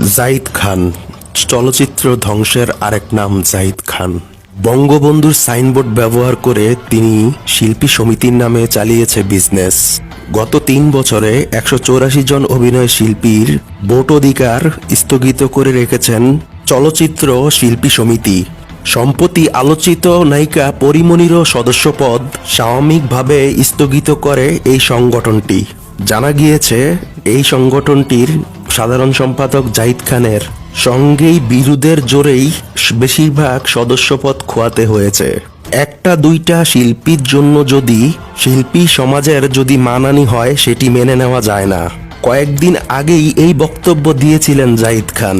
জাহিদ খান। চলচ্চিত্র ধ্বংসের আরেক নাম জাহিদ খান। বঙ্গবন্ধুর সাইনবোর্ড ব্যবহার করে তিনি শিল্পী সমিতির নামে চালিয়েছে বিজনেস। গত তিন বছরে একশো চৌরাশি জন অভিনয় শিল্পীর ভোট অধিকার স্থগিত করে রেখেছেন চলচ্চিত্র শিল্পী সমিতি। সম্প্রতি আলোচিত নায়িকা পরিমণিরও সদস্যপদ সাময়িকভাবে স্থগিত করে এই সংগঠনটি। জানা গিয়েছে, এই সংগঠনটির সাধারণ সম্পাদক জাহিদ খানের সঙ্গেই বিরোধের জোরেই বেশিরভাগ সদস্যপদ খোয়াতে হয়েছে। একটা দুইটা শিল্পীর জন্য যদি শিল্পী সমাজের যদি মানানি হয়, সেটি মেনে নেওয়া যায় না। কয়েকদিন আগেই এই বক্তব্য দিয়েছিলেন জাহিদ খান।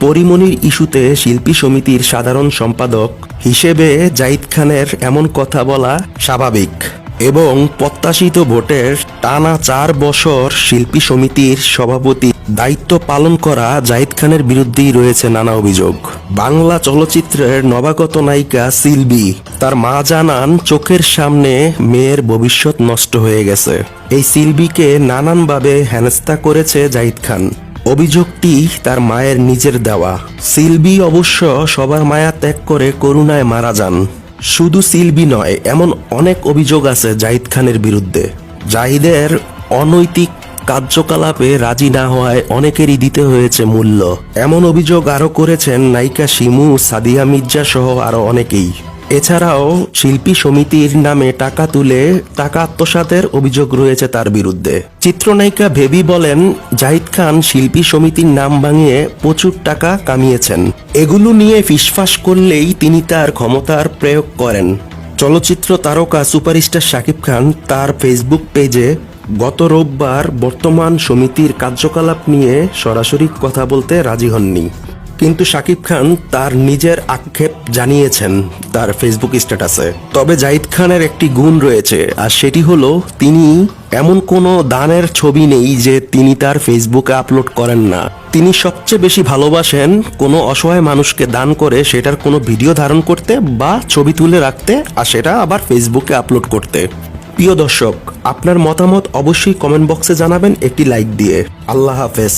পরিমণির ইস্যুতে শিল্পী সমিতির সাধারণ সম্পাদক হিসেবে জাহিদ খানের এমন কথা বলা স্বাভাবিক। এবং প্রত্যাশিত ভোটের টানা চার বছর শিল্পী সমিতির সভাপতি দায়িত্ব পালন করা জাহিদ খানের বিরুদ্ধেই রয়েছে নানা অভিযোগ। বাংলা চলচ্চিত্রের নবাগত নায়িকা সিলবি তার মা জানান, চোখের সামনে মেয়ের ভবিষ্যৎ নষ্ট হয়ে গেছে। এই সিলবিকে নানানভাবে হেনস্থা করেছে জাহিদ খান। অভিযোগটি তার মায়ের নিজের দেওয়া। সিলবি অবশ্য সবার মায়া ত্যাগ করে করুণায় মারা যান। শুধু সিলবি নয়, এমন অনেক অভিযোগ আছে জাহিদ খানের বিরুদ্ধে। জাহিদের অনৈতিক কার্যকলাপে রাজি না হওয়ায় অনেকেরই দিতে হয়েছে মূল্য। এমন অভিযোগ আরও করেছেন নায়িকা শিমু, সাদিয়া মির্জা সহ আরও অনেকেই। এছাড়াও শিল্পী সমিতির নামে টাকা তুলে টাকা আত্মসাতের অভিযোগ রয়েছে তার বিরুদ্ধে। চিত্রনায়িকা ভেবি বলেন, জাহিদ খান শিল্পী সমিতির নাম ভাঙিয়ে প্রচুর টাকা কামিয়েছেন। এগুলো নিয়ে ফিসফাস করলেই তিনি তার ক্ষমতার প্রয়োগ করেন। চলচ্চিত্র তারকা সুপারস্টার শাকিব খান তার ফেসবুক পেজে গত রোববার বর্তমান সমিতির কার্যকলাপ নিয়ে সরাসরি কথা বলতে রাজি হননি। কিন্তু শাকিব খান তার নিজের আক্ষেপ জানিয়েছেন তার ফেসবুক স্ট্যাটাসে। তবে জাহিদ খানের একটি গুণ রয়েছে, আর সেটি হলো তিনি এমন কোনো দানের ছবি নেই যে তিনি তার ফেসবুকে আপলোড করেন না। তিনি সবচেয়ে বেশি ভালোবাসেন কোনো অসহায় মানুষকে দান করে সেটার কোনো ভিডিও ধারণ করতে বা ছবি তুলে রাখতে, আর সেটা আবার ফেসবুকে আপলোড করতে। প্রিয় দর্শক, আপনার মতামত অবশ্যই কমেন্ট বক্সে জানাবেন একটি লাইক দিয়ে। আল্লাহ হাফেজ।